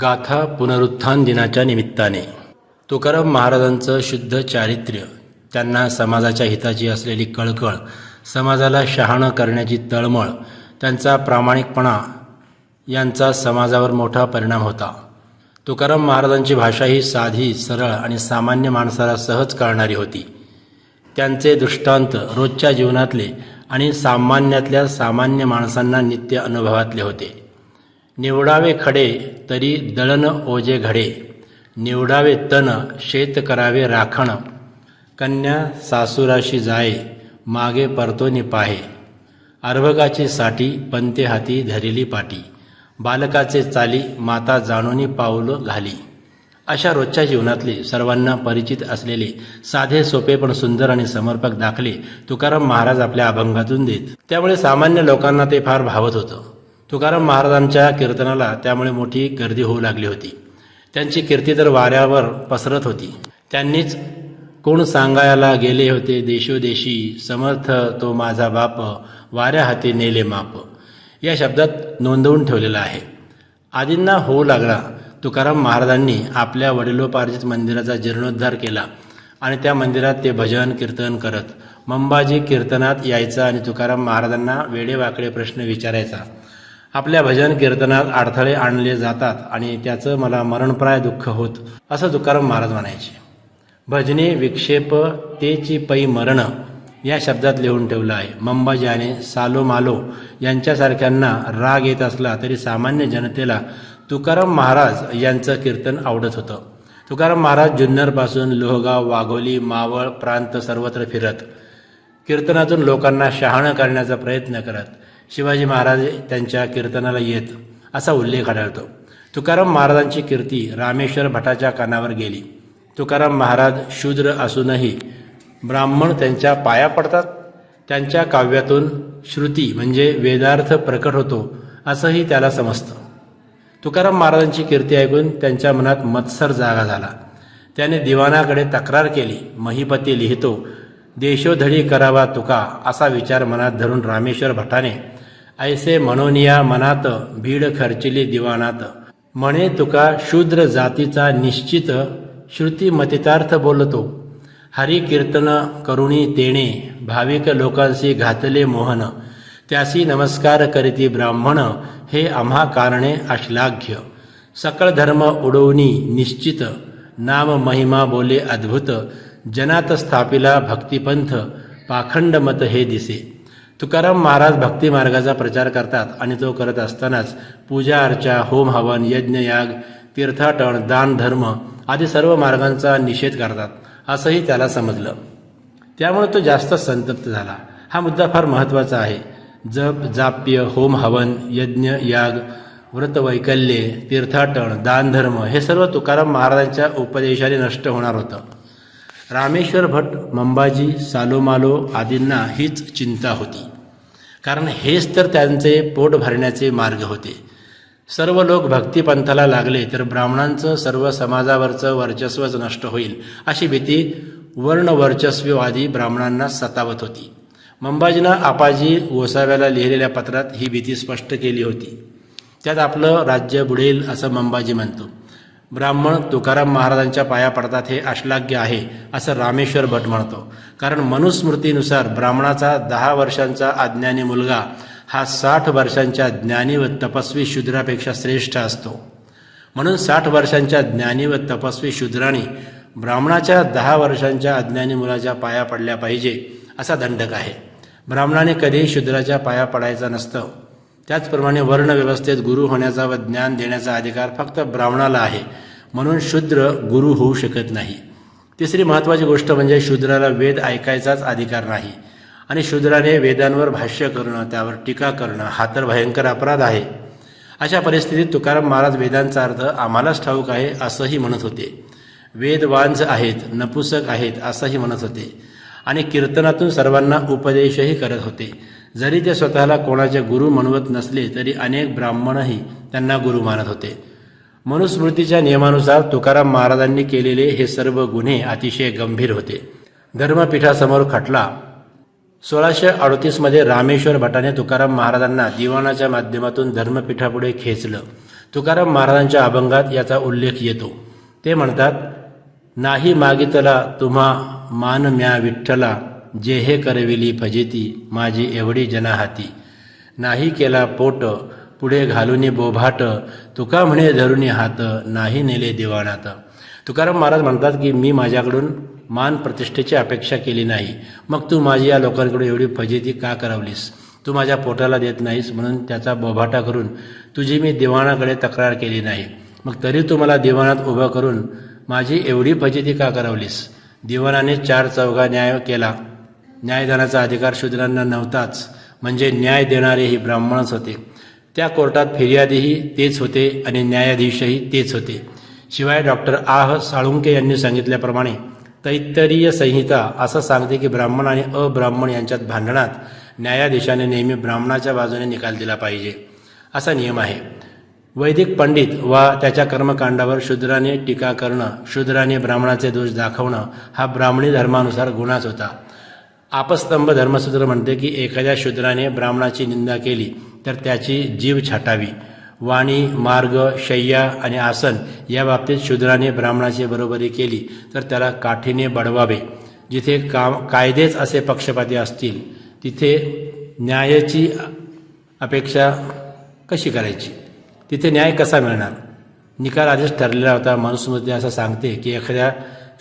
गाथा पुनरुत्थान दिनाच्या निमित्ताने. तुकाराम महाराजांचं शुद्ध चारित्र्य त्यांना समाजाच्या हिताची असलेली कळकळ समाजाला शहाणं करण्याची तळमळ त्यांचा प्रामाणिकपणा यांचा समाजावर मोठा परिणाम होता. तुकाराम महाराजांची भाषा ही साधी सरळ आणि सामान्य माणसाला सहज कळणारी होती. त्यांचे दृष्टांत रोजच्या जीवनातले आणि सामान्यातल्या सामान्य माणसांना नित्य अनुभवातले होते. निवडावे खडे तरी दळण ओजे घडे. निवडावे तन शेत करावे राखण. कन्या सासुराशी जाये मागे परतोनी पाहे अर्भकाची साठी पंते हाती धरिली पाटी. बालकाचे चाली माता जाणूनी पाऊल घाली. अशा रोजच्या जीवनातले सर्वांना परिचित असलेले साधे सोपे पण सुंदर आणि समर्पक दाखले तुकाराम महाराज आपल्या अभंगातून देत. त्यामुळे सामान्य लोकांना ते फार भावत होतं. तुकाराम महाराजांच्या कीर्तनाला त्यामुळे मोठी गर्दी होऊ लागली होती. त्यांची कीर्ती तर वाऱ्यावर पसरत होती. त्यांनीच कोण सांगायला गेले होते देशोदेशी समर्थ तो माझा बाप वाऱ्या हाती नेले माप. या शब्दात नोंदवून ठेवलेला आहे. आदींना होऊ लागला तुकाराम महाराजांनी आपल्या वडिलोपार्जित मंदिराचा जीर्णोद्धार केला आणि त्या मंदिरात ते भजन कीर्तन करत मंबाजी कीर्तनात यायचा आणि तुकाराम महाराजांना वेडेवाकडे प्रश्न विचारायचा. आपल्या भजन कीर्तनात अडथळे आणले जातात आणि त्याचं मला मरणप्राय दुःख होत असं तुकाराम महाराज म्हणायचे. भजने विक्षेप तेची पै मरण या शब्दात लिहून ठेवलं आहे. मंबाजाने सालो मालो यांच्यासारख्यांना राग येत असला तरी सामान्य जनतेला तुकाराम महाराज यांचं कीर्तन आवडत होतं. तुकाराम महाराज जुन्नरपासून लोहगाव वाघोली मावळ प्रांत सर्वत्र फिरत कीर्तनातून लोकांना शहाणं करण्याचा प्रयत्न करत शिवाजी महाराज त्यांच्या कीर्तनाला येत असा उल्लेख आढळतो. तुकाराम महाराजांची कीर्ती रामेश्वर भटाच्या कानावर गेली. तुकाराम महाराज शूद्र असूनही ब्राह्मण त्यांच्या पाया पडतात. त्यांच्या काव्यातून श्रुती म्हणजे वेदार्थ प्रकट होतो असंही त्याला समजतं. तुकाराम महाराजांची कीर्ती ऐकून त्यांच्या मनात मत्सर जागा झाला. त्याने दिवानाकडे तक्रार केली. महिपती लिहितो देशोधडी करावा तुका असा विचार मनात धरून रामेश्वर भटाने ऐसे मनोनिया मनात भीड खर्चिली दिवानात. म्हणे तुका शूद्र जातीचा निश्चित श्रुती मतितार्थ बोलतो. हरी कीर्तन करुणी तेणे भाविक लोकांशी घातले मोहन. त्यासी नमस्कार करीती ब्राह्मण हे आम्हा कारणे अश्लाघ्य. सकळ धर्म उडवणी निश्चित. नाम महिमा बोले अद्भुत. जनात स्थापिला भक्तिपंथ. पाखंड मत हे दिसे. तुकाराम महाराज भक्ती मार्गाचा प्रचार करतात आणि तो करत असतानाच पूजा अर्चा होम हवन यज्ञ याग तीर्थाटन दान धर्म आदी सर्व मार्गांचा निषेध करतात असंही त्याला समजलं. त्यामुळे तो जास्त संतप्त झाला. हा मुद्दा फार महत्त्वाचा आहे. जप जाप्य होम हवन यज्ञ याग व्रतवैकल्ये तीर्थाटन दानधर्म हे सर्व तुकाराम महाराजांच्या उपदेशाने नष्ट होणार होतं. रामेश्वर भट मंबाजी सालोमालो आदींना हीच चिंता होती. कारण हेच तर त्यांचे पोट भरण्याचे मार्ग होते. सर्व लोक भक्तिपंथाला लागले तर ब्राह्मणांचं सर्व समाजावरचं वर्चस्वच नष्ट होईल अशी भीती वर्णवर्चस्ववादी ब्राह्मणांना सतावत होती. मंबाजीनं आपाजी गोसाव्याला लिहिलेल्या पत्रात ही भीती स्पष्ट केली होती. त्यात आपलं राज्य बुडेल असं मंबाजी म्हणतो. ब्राह्मण तुकाराम महाराजांच्या पाया पडतात हे अश्लाघ्य आहे असं रामेश्वर भट म्हणतो. कारण मनुस्मृतीनुसार ब्राह्मणाचा दहा वर्षांचा अज्ञानी मुलगा हा साठ वर्षांच्या ज्ञानी व तपस्वी शूद्रापेक्षा श्रेष्ठ असतो. म्हणून साठ वर्षांच्या ज्ञानी व तपस्वी शूद्राने ब्राह्मणाच्या दहा वर्षांच्या अज्ञानी मुलाच्या पाया पडल्या पाहिजे असा दंडक आहे. ब्राह्मणाने कधीही शूद्राच्या पाया पडायचं नसतं. त्याचप्रमाणे वर्णव्यवस्थेत गुरु होण्याचा व ज्ञान देण्याचा अधिकार फक्त ब्राह्मणाला आहे. म्हणून शूद्र गुरु होऊ शकत नाही. तिसरी महत्त्वाची गोष्ट म्हणजे शूद्राला वेद ऐकायचाच अधिकार नाही. आणि शूद्राने वेदांवर भाष्य करणं त्यावर टीका करणं हा तर भयंकर अपराध आहे. अशा परिस्थितीत तुकाराम महाराज वेदांचा अर्थ आम्हालाच ठाऊक आहे असंही म्हणत होते. वेदवांज आहेत नपुसक आहेत असंही म्हणत होते. आणि कीर्तनातून सर्वांना उपदेशही करत होते. जरी ते स्वतःला कोणाचे गुरु म्हणवत नसले तरी अनेक ब्राह्मणही त्यांना गुरु मानत होते. मनुस्मृतीच्या नियमानुसार तुकाराम महाराजांनी केलेले हे सर्व गुन्हे अतिशय गंभीर होते. धर्मपीठासमोर खटला. सोळाशे अडतीसमध्ये रामेश्वर भटाने तुकाराम महाराजांना दिवाणाच्या माध्यमातून धर्मपीठापुढे खेचलं. तुकाराम महाराजांच्या अभंगात याचा उल्लेख येतो. ते म्हणतात नाही मागितला तुम्हा मान म्या विठ्ठला जे हे करविली फजिती माझी एवढी जनाहाती. नाही केला पोट पुढे घालूनी बोभाट तुका म्हणे धरुनी हात नाही नेले दिवाणात. तुकाराम महाराज म्हणतात की मी माझ्याकडून मान प्रतिष्ठेची अपेक्षा केली नाही. मग तू माझी या लोकांकडून एवढी फजिती का करवलीस? तू माझ्या पोटाला देत नाहीस म्हणून त्याचा बोभाटा करून तुझी मी दिवाणाकडे तक्रार केली नाही. मग तरी तू मला दिवाणात उभं करून माझी एवढी फजिती का करवलीस? दिवाणाने चार चौघा न्याय केला. न्यायदानाचा अधिकार शूद्रांना नव्हताच. म्हणजे न्याय देणारेही ब्राह्मणच होते. त्या कोर्टात फिर्यादीही तेच होते आणि न्यायाधीशही तेच होते. शिवाय डॉक्टर आह साळुंके यांनी सांगितल्याप्रमाणे तैत्तरीय संहिता असं सांगते की ब्राह्मण आणि अब्राह्मण यांच्यात भांडणात न्यायाधीशाने नेहमी ब्राह्मणाच्या बाजूने निकाल दिला पाहिजे. असा नियम आहे. वैदिक पंडित वा त्याच्या कर्मकांडावर शूद्राने टीका करणं शूद्राने ब्राह्मणाचे दोष दाखवणं हा ब्राह्मणी धर्मानुसार गुन्हाच होता. आपस्तंभ धर्मसूत्र म्हणते की एखाद्या शूद्राने ब्राह्मणाची निंदा केली तर त्याची जीव छाटावी. वाणी मार्ग शय्या आणि आसन या बाबतीत शूद्राने ब्राह्मणाची बरोबरी केली तर त्याला काठीने बडवावे. जिथे काम कायदेच असे पक्षपाती असतील तिथे न्यायाची अपेक्षा कशी करायची? तिथे न्याय कसा मिळणार? निकाल आधीच ठरलेला होता. मनुस्मृती असं सांगते की एखाद्या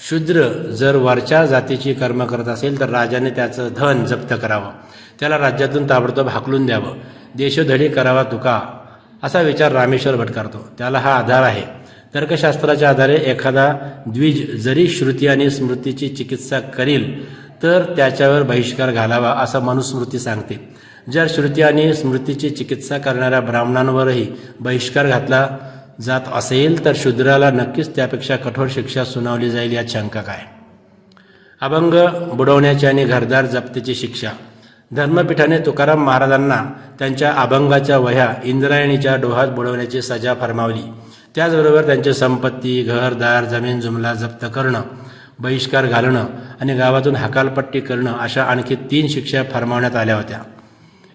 शूद्र जर वरच्या जातीची कर्म करत असेल तर राजाने त्याचं धन जप्त करावं. त्याला राज्यातून ताबडतोब हाकलून द्यावं. देशोधडी करावा तुका असा विचार रामेश्वर भट करतो. त्याला हा आधार आहे. तर्कशास्त्राच्या आधारे एखादा द्विज जरी श्रुती आणि स्मृतीची चिकित्सा करील तर त्याच्यावर बहिष्कार घालावा असं मनुस्मृती सांगते. जर श्रुती आणि स्मृतीची चिकित्सा करणाऱ्या ब्राह्मणांवरही बहिष्कार घातला जात असेल तर शूद्राला नक्कीच त्यापेक्षा कठोर शिक्षा सुनावली जाईल यात शंका काय? अभंग बुडवण्याची आणि घरदार जप्तीची शिक्षा. धर्मपीठाने तुकाराम महाराजांना त्यांच्या अभंगाच्या वह्या इंद्रायणीच्या डोहात बुडवण्याची सजा फरमावली. त्याचबरोबर त्यांची संपत्ती घरदार जमीन जुमला जप्त करणं बहिष्कार घालणं आणि गावातून हकालपट्टी करणं अशा आणखी तीन शिक्षा फरमावण्यात आल्या होत्या.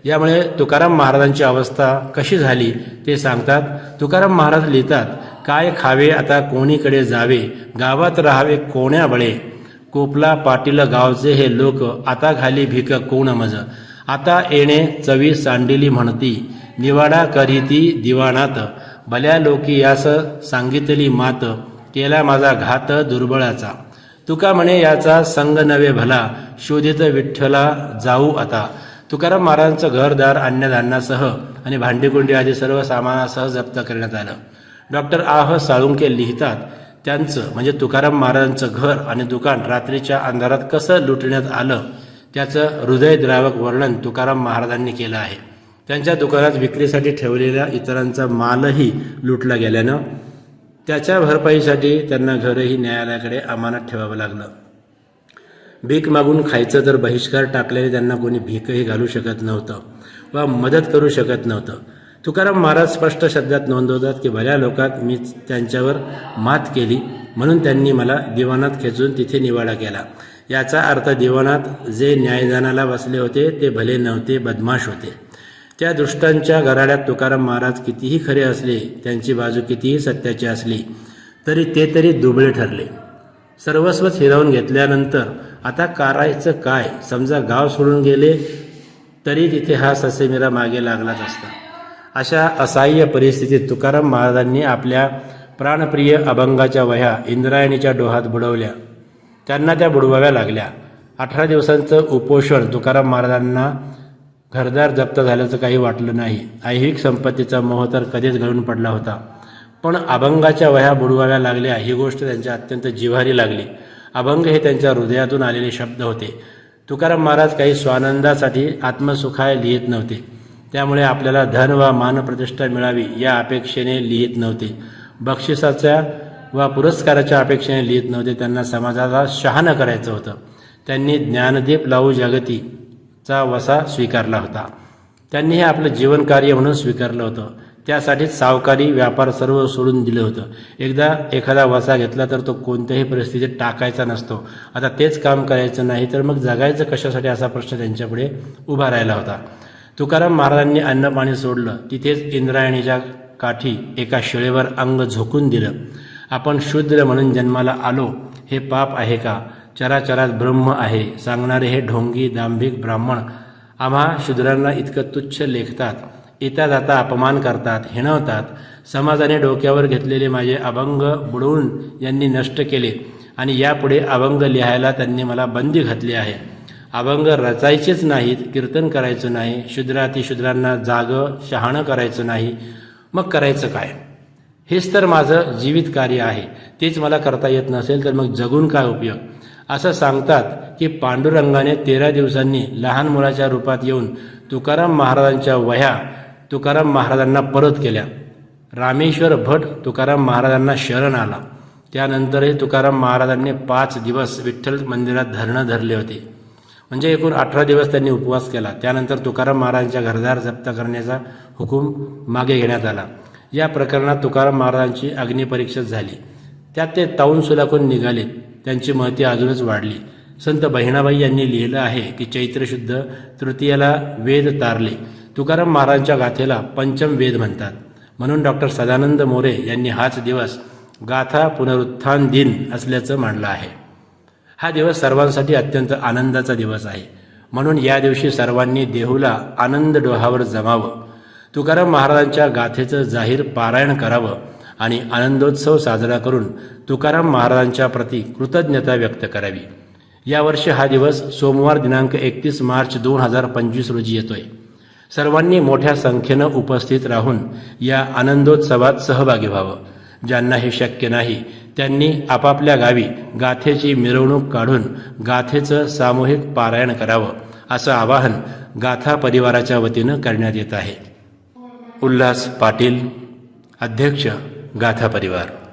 यामुळे तुकाराम महाराजांची अवस्था कशी झाली ते सांगतात. तुकाराम महाराज लिहितात काय खावे आता कोणीकडे जावे गावात राहावे कोण्या बळे? कोपला पाटील गावचे हे लोक आता खाली भिक कोण मज? आता येणे चवी सांडिली म्हणती निवाडा करीती दिवाणात. भल्या लोकी यास सांगितली मात केला माझा घात दुर्बळाचा. तुका म्हणे याचा संग नवे भला शोधित विठ्ठला जाऊ आता. तुकाराम महाराजांचं घरदार अन्नधान्यासह आणि भांडीकुंडी आदी सर्व सामानासह जप्त करण्यात आलं. डॉक्टर आह साळुंके लिहितात त्यांचं म्हणजे तुकाराम महाराजांचं घर आणि दुकान रात्रीच्या अंधारात कसं लुटण्यात आलं त्याचं हृदयद्रावक वर्णन तुकाराम महाराजांनी केलं आहे. त्यांच्या दुकानात विक्रीसाठी ठेवलेल्या इतरांचा मालही लुटला गेल्यानं त्याच्या भरपाईसाठी त्यांना घरही न्यायालयाकडे अमानत ठेवावं लागलं. भीक मागून खायचं तर बहिष्कार टाकल्याने त्यांना कोणी भीकही घालू शकत नव्हतं वा मदत करू शकत नव्हतं. तुकाराम महाराज स्पष्ट शब्दात नोंदवतात की भल्या लोकात मी त्यांच्यावर मात केली म्हणून त्यांनी मला दिवाणात खेचून तिथे निवाडा केला. याचा अर्थ दिवाणात जे न्यायदानाला बसले होते ते भले नव्हते बदमाश होते. त्या दुष्टांच्या घराड्यात तुकाराम महाराज कितीही खरे असले त्यांची बाजू कितीही सत्याची असली तरी ते तरी दुबळे ठरले. सर्वस्वच हिरावून घेतल्यानंतर आता करायचं काय? समजा गाव सोडून गेले तरी तिथे हा ससेमिरा मागे लागलाच असता. अशा असहाय्य परिस्थितीत तुकाराम महाराजांनी आपल्या प्राणप्रिय अभंगाच्या वह्या इंद्रायणीच्या डोहात बुडवल्या. त्यांना त्या बुडवाव्या लागल्या. अठरा दिवसांचं उपोषण तुकाराम महाराजांना घरदार जप्त झाल्याचं काही वाटलं नाही. ऐहिक संपत्तीचा मोह तर कधीच घडून पडला होता. पण अभंगाच्या वह्या बुडवाव्या लागल्या ही गोष्ट त्यांच्या अत्यंत जिव्हारी लागली. अभंग हे त्यांच्या हृदयातून आलेले शब्द होते. तुकाराम महाराज काही स्वानंदासाठी आत्मसुखाय लिहित नव्हते. त्यामुळे आपल्याला धन वा मानप्रतिष्ठा मिळावी या अपेक्षेने लिहित नव्हते. बक्षिसाच्या वा पुरस्काराच्या अपेक्षेने लिहित नव्हते. त्यांना समाजाला शहाणं करायचं होतं. त्यांनी ज्ञानदीप लावू जागतीचा वसा स्वीकारला होता. त्यांनी हे आपलं जीवनकार्य म्हणून स्वीकारलं होतं. त्यासाठी सावकारी व्यापार सर्व सोडून दिलं होतं. एकदा एखादा वसा घेतला तर तो कोणत्याही परिस्थितीत टाकायचा नसतो. आता तेच काम करायचं नाही तर मग जगायचं कशासाठी असा प्रश्न त्यांच्यापुढे उभा राहिला होता. तुकाराम महाराजांनी अन्न पाणी सोडलं. तिथेच इंद्रायणीच्या काठी एका शिळेवर अंग झोकून दिलं. आपण शूद्र म्हणून जन्माला आलो. हे पाप आहे का? चराचरात ब्रह्म आहे. सांगणारे हे ढोंगी दांभिक ब्राह्मण आम्हा शूद्रांना इतकं तुच्छ लेखतात. येता जाता अपमान करतात हिणवतात. समाजाने डोक्यावर घेतलेले माझे अभंग बुडवून यांनी नष्ट केले आणि यापुढे अभंग लिहायला त्यांनी मला बंदी घातली आहे. अभंग रचायचेच नाहीत कीर्तन करायचं नाही शूद्रातिशूद्रांना जागं शहाणं करायचं नाही. मग करायचं काय? हेच तर माझं जीवित कार्य आहे. तेच मला करता येत नसेल तर मग जगून काय उपयोग? असं सांगतात की पांडुरंगाने तेरा दिवसांनी लहान मुलाच्या रूपात येऊन तुकाराम महाराजांच्या वह्या तुकाराम महाराजांना परत केल्या. रामेश्वर भट तुकाराम महाराजांना शरण आला. त्यानंतरही तुकाराम महाराजांनी पाच दिवस विठ्ठल मंदिरात धरणं धरले होते. म्हणजे एकूण अठरा दिवस त्यांनी उपवास केला. त्यानंतर तुकाराम महाराजांच्या घरदार जप्त करण्याचा हुकूम मागे घेण्यात आला. या प्रकरणात तुकाराम महाराजांची अग्निपरीक्षा झाली. त्यात ते ताऊन सुलाखून निघाले. त्यांची महती अजूनच वाढली. संत बहिणाबाई यांनी लिहिलं आहे की चैत्रशुद्ध तृतीयाला वेद तारले. तुकाराम महाराजांच्या गाथेला पंचम वेद म्हणतात. म्हणून डॉक्टर सदानंद मोरे यांनी हाच दिवस गाथा पुनरुत्थान दिन असल्याचं मांडलं आहे. हा दिवस सर्वांसाठी अत्यंत आनंदाचा दिवस आहे. म्हणून या दिवशी सर्वांनी देहूला आनंद डोहावर जमावं. तुकाराम महाराजांच्या गाथेचं जाहीर पारायण करावं आणि आनंदोत्सव साजरा करून तुकाराम महाराजांच्या प्रती कृतज्ञता व्यक्त करावी. यावर्षी हा दिवस सोमवार दिनांक एकतीस मार्च दोन हजार पंचवीस रोजी येतोय. सर्वांनी मोठ्या संख्येनं उपस्थित राहून या आनंदोत्सवात सहभागी व्हावं. ज्यांना हे शक्य नाही त्यांनी आपापल्या गावी गाथेची मिरवणूक काढून गाथेचं सामूहिक पारायण करावं असं आवाहन गाथा परिवाराच्या वतीनं करण्यात येत आहे. उल्हास पाटील अध्यक्ष गाथा परिवार.